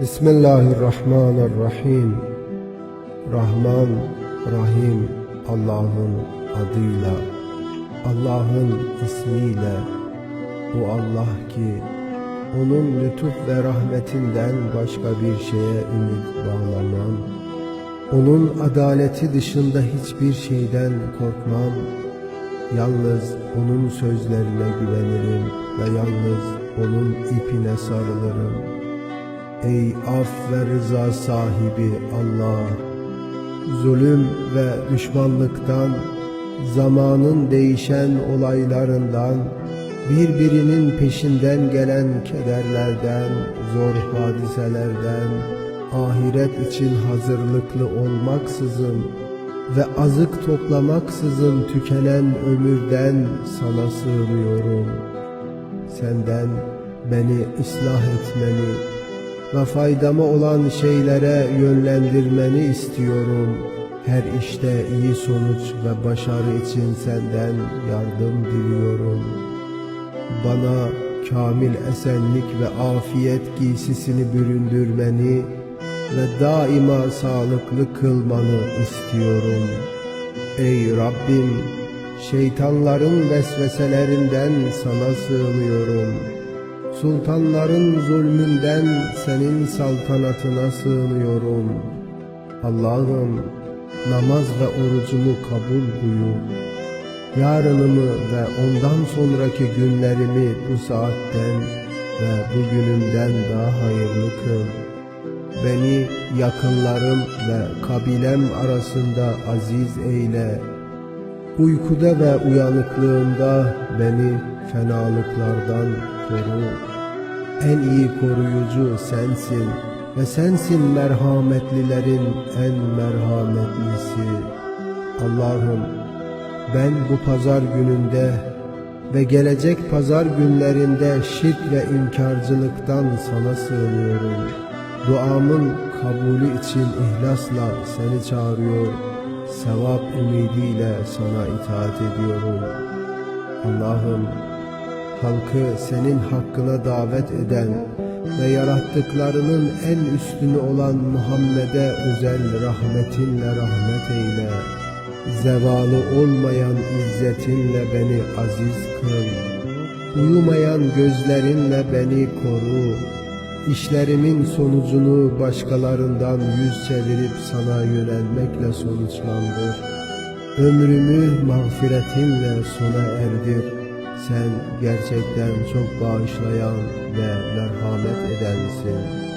Bismillahirrahmanirrahim. Rahman, Rahim Allah'ın adıyla, Allah'ın ismiyle. Bu Allah ki onun lütuf ve rahmetinden başka bir şeye ümit bağlamam. Onun adaleti dışında hiçbir şeyden korkmam. Yalnız onun sözlerine güvenirim ve yalnız onun ipine sarılırım. Ey af ve rıza sahibi Allah! Zulüm ve düşmanlıktan, zamanın değişen olaylarından, birbirinin peşinden gelen kederlerden, zor hadiselerden, ahiret için hazırlıklı olmaksızın ve azık toplamaksızın tükenen ömürden sana sığınıyorum. Senden beni ıslah etmeni ve faydama olan şeylere yönlendirmeni istiyorum. Her işte iyi sonuç ve başarı için senden yardım diliyorum. Bana kamil esenlik ve afiyet giysisini büründürmeni ve daima sağlıklı kılmanı istiyorum. Ey Rabbim, şeytanların vesveselerinden sana sığınıyorum. Sultanların zulmünden senin saltanatına sığınıyorum. Allah'ım namaz ve orucumu kabul buyur. Yarınımı ve ondan sonraki günlerimi bu saatten ve bugünümden daha hayırlı kıl. Beni yakınlarım ve kabilem arasında aziz eyle. Uykuda ve uyanıklığımda beni fenalıklardan koru. En iyi koruyucu sensin ve sensin merhametlilerin en merhametlisi. Allah'ım ben bu pazar gününde ve gelecek pazar günlerinde şirk ve inkarcılıktan sana sığınıyorum. Duamın kabulü için ihlasla seni çağırıyor, sevap ümidiyle sana itaat ediyorum. Allah'ım halkı senin hakkına davet eden ve yarattıklarının en üstünü olan Muhammed'e özel rahmetinle rahmet eyle. Zevalı olmayan izzetinle beni aziz kıl. Uyumayan gözlerinle beni koru. İşlerimin sonucunu başkalarından yüz çevirip sana yönelmekle sonuçlandır. Ömrümü mağfiretinle sona erdir. Sen gerçekten çok bağışlayan ve merhamet edensin.